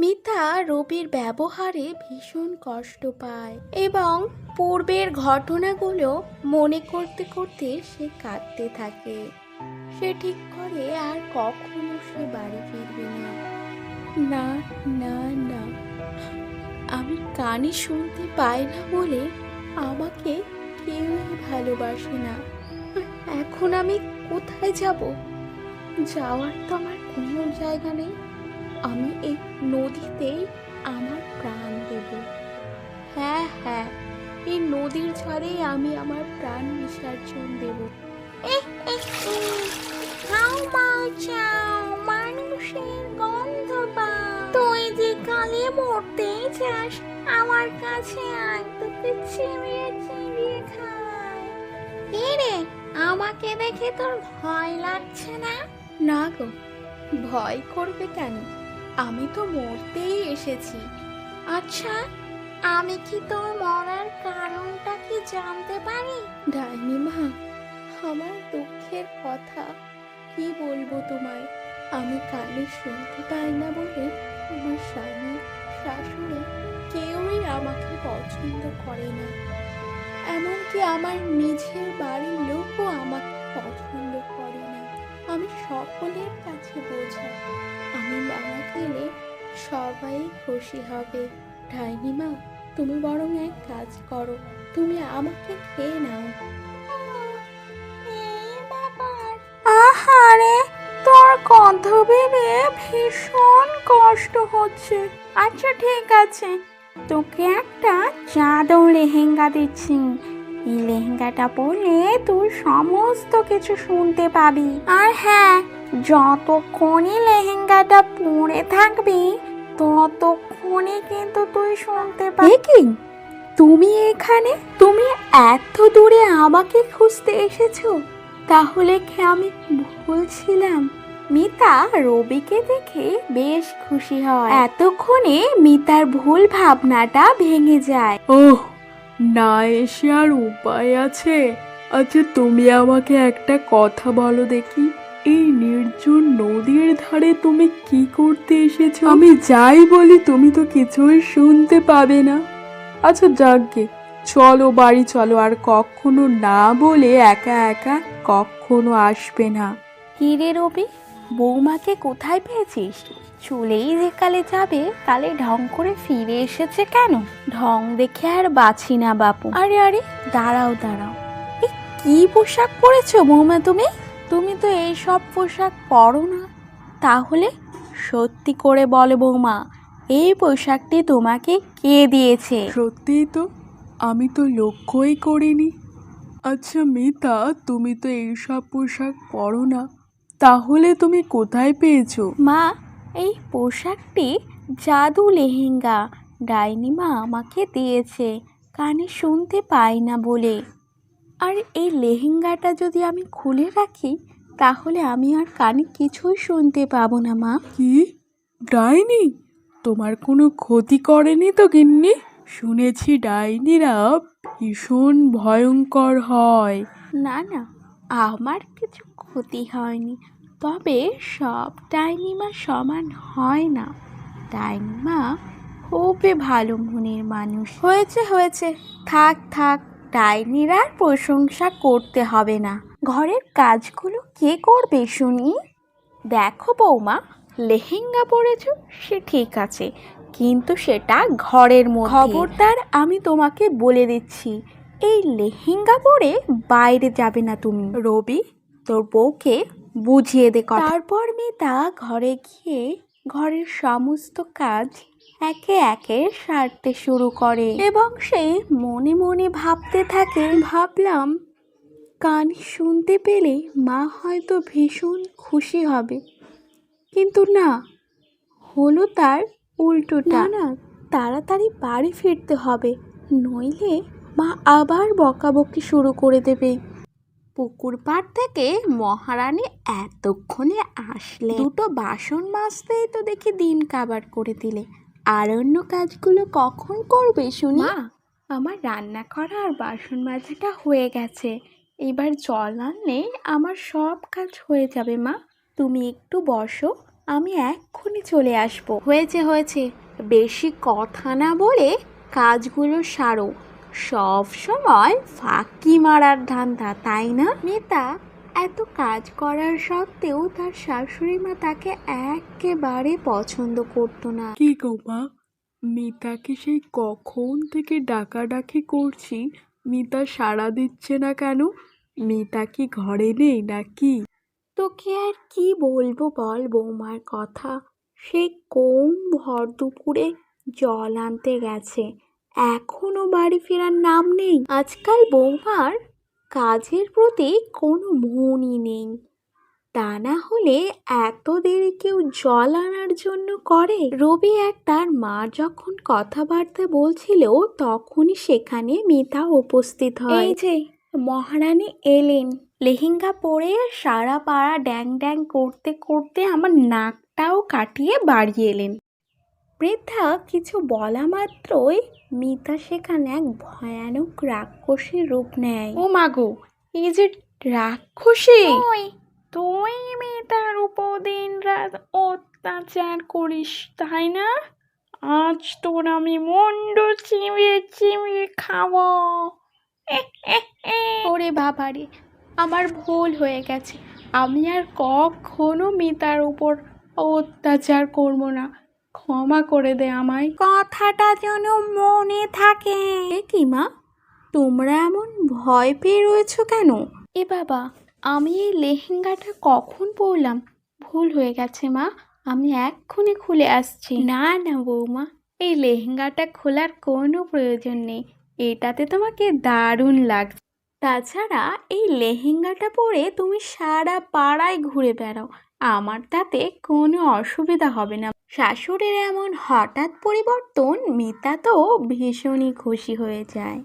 মিতা রবির ব্যবহারে ভীষণ কষ্ট পায় এবং পূর্বের ঘটনাগুলো মনে করতে করতে সে কাঁদতে থাকে। সে ঠিক করে আর কখনো সে বাড়ি ফিরবে না। না না না, আমি কানে শুনতে পাই না বলে আমাকে কেউই ভালোবাসে না। এখন আমি কোথায় যাব? যাওয়ার তো আমার কোনো জায়গা নেই। আমি এই নদীতেই আমার প্রাণ দেব। হ্যাঁ হ্যাঁ এই নদীর ঝড়েই আমি আমার প্রাণ বিসর্জন দেব। মানুষের গন্ধ পাও। তুই কালে মরতে চাস, আমার কাছে আয়, তোকে চিবিয়ে চিবিয়ে খাই। রে, আমাকে দেখে তোর ভয় লাগছে না? না গো, ভয় করবে কেন? আমি তো মরতেই এসেছি। আচ্ছা আমি কি তোর মরার কারণটা কি জানতে পারি? ডাইনি মা আমার দুঃখের কথা কি বলব তোমায়? আমি কানে শুনতে পাই না বলে আমার স্বামী, শাশুড়ি কেউই আমাকে পছন্দ করে না। এমনকি আমার নিজের বাড়ির লোকও আমাকে পছন্দ করে আমি সকলের কাছে বোঝাই আমি মারা গেলে সবাই খুশি হবে। ডাইনি মা তুমি বরং এক কাজ করো। তুমি আমাকে খেয়ে নাও। আহারে, তোর কথা ভেবে ভীষণ কষ্ট হচ্ছে। আচ্ছা ঠিক আছে। তোকে একটা চাদর লেহেঙ্গা দিচ্ছি। এই লেহেঙ্গাটা পরলে তুই সমস্ত কিছু শুনতে পাবি। আর হ্যাঁ যতক্ষণই লেহেঙ্গাটা পরে থাকবি ততক্ষণই কিন্তু তুই শুনতে পাবি কি? তুমি এখানে? তুমি এত দূরে আমাকে খুঁজতে এসেছ? তাহলে কি আমি ভুলছিলাম মিতা রবিকে দেখে বেশ খুশি হয়। এতক্ষণে মিতার ভুল ভাবনাটা ভেঙে যায়। ওহ না এসে আর উপায় আছে? আচ্ছা তুমি আমাকে একটা কথা বলো দেখি। এই নির্জন নদীর ধারে তুমি কি করতে এসেছ? আমি যাই বলি তুমি তো কিছুই শুনতে পাবে না। আচ্ছা যাকগে। চলো বাড়ি চলো। আর কখনো না বলে একা একা কখনো আসবে না। কিরে রবি বৌমাকে কোথায় পেয়েছিস? চলেই যে কালে যাবে কালে ঢং করে ফিরে এসেছে কেন? ঢং দেখে আর বাছি না বাপু। আরে আরে দাঁড়াও দাঁড়াও। এ কি পোশাক পরেছো বৌমা তুমি? তুমি তো এই সব পোশাক পরো না। তাহলে সত্যি করে বলে বৌমা এই পোশাকটি তোমাকে কে দিয়েছে? সত্যিই তো আমি তো লক্ষ্যই করিনি। আচ্ছা মিতা তুমি তো এইসব পোশাক পরো না। তাহলে তুমি কোথায় পেয়েছ? মা এই পোশাকটি জাদু লেহেঙ্গা। ডাইনিমা আমাকে দিয়েছে কানে শুনতে পাই না বলে। আর এই লেহেঙ্গাটা যদি আমি খুলে রাখি তাহলে আমি আর কানে কিছুই শুনতে পাবো না মা। কি? ডাইনি? তোমার কোনো ক্ষতি করেনি তো গিন্নি? শুনেছি ডাইনিরা ভীষণ ভয়ঙ্কর হয়। না না আমার কিছু ক্ষতি হয়নি। তবে সব ডাইনি মা সমান হয় না। ডাইনি মা খুবই ভালো মনের মানুষ। হয়েছে হয়েছে। থাক থাক, ডাইনির আর প্রশংসা করতে হবে না। ঘরের কাজগুলো কে করবে শুনি? দেখো বৌমা, লেহেঙ্গা পরেছ, সে ঠিক আছে, কিন্তু সেটা ঘরের মধ্যে। খবরদার, আমি তোমাকে বলে দিচ্ছি, এই লেহেঙ্গা পরে বাইরে যাবে না তুমি। রবি, তোর বউকে বুঝিয়ে দে তারপর মিতা ঘরে গিয়ে ঘরের সমস্ত কাজ একে একে সারতে শুরু করে এবং সে মনে মনে ভাবতে থাকে ভাবলাম কান শুনতে পেলে মা হয়তো ভীষণ খুশি হবে। কিন্তু না হলো তার উল্টোটা। না তাড়াতাড়ি বাড়ি ফিরতে হবে নইলে মা আবার বকাবকি শুরু করে দেবে। পুকুর পাড় থেকে মহারানী এতক্ষণে আসলে দুটো বাসন মাজতেই তো দেখি দিন কাবার করে দিলে। আর অন্য কাজগুলো কখন করবে শুনি? মা আমার রান্না করা আর বাসন মাজাটা হয়ে গেছে। এবার জল আনলে আমার সব কাজ হয়ে যাবে মা। তুমি একটু বসো আমি এক্ষুনি চলে আসব। হয়েছে হয়েছে। বেশি কথা না বলে কাজগুলো সারো। সব সময় ফাঁকি মারার ধান্দা তাই না? মেয়েটা এত কাজ করার সত্ত্বেও তার শাশুড়ি মা তাকে একেবারে পছন্দ করতো না। কি গো মা? মিতাকে সেই কখন থেকে ডাকাডাকি করছি? মিতা সাড়া দিচ্ছে না কেন? মিতা কি ঘরে নেই নাকি? তোকে আর কি বলব বল বৌমার কথা? সে কোন ভর দুপুরে জল আনতে গেছে? এখনও বাড়ি ফেরার নাম নেই। আজকাল বৌমার কাজের প্রতি কোনো মনই নেই। তা না হলে এত দেরি কেউ জল আনার জন্য করে? রবি আর তার মা যখন কথাবার্তা বলছিল, তখনই সেখানে মিতা উপস্থিত হয়। এই যে, মহারানী এলেন। লেহেঙ্গা পরে সারা পাড়া ড্যাং ড্যাং করতে করতে আমার নাকটাও কাটিয়ে বাড়ি এলেন। বৃদ্ধা কিছু বলা মাত্রই মিতা সেখানে এক ভয়ানক রাক্ষসীর রূপ নেয়। ও মাগো এই যে রাক্ষসী! তুই তুই মেয়েটার উপর দিন রাত অত্যাচার করিস তাই না? আজ তোর আমি মন্ড চিবিয়ে চিবিয়ে খাব। ওরে বাবারে আমার ভুল হয়ে গেছে। আমি আর কখনো মিতার উপর অত্যাচার করব না। ক্ষমা করে দে আমায়। কথাটা যেন মনে থাকে। কি মা? তোমরা এমন ভয় পেয়ে রয়েছো কেন? এ বাবা আমি এই লেহেঙ্গাটা কখন পরলাম? ভুল হয়ে গেছে মা আমি এক্ষুনি খুলে আসছি। না না বৌমা এই লেহেঙ্গাটা খোলার কোনো প্রয়োজন নেই। এটাতে তোমাকে দারুণ লাগছে। তাছাড়া এই লেহেঙ্গাটা পরে তুমি সারা পাড়ায় ঘুরে বেড়াও। আমার তাতে কোনো অসুবিধা হবে না। শাশুড়ির এমন হঠাৎ পরিবর্তন মিতা তো ভীষণই খুশি হয়ে যায়।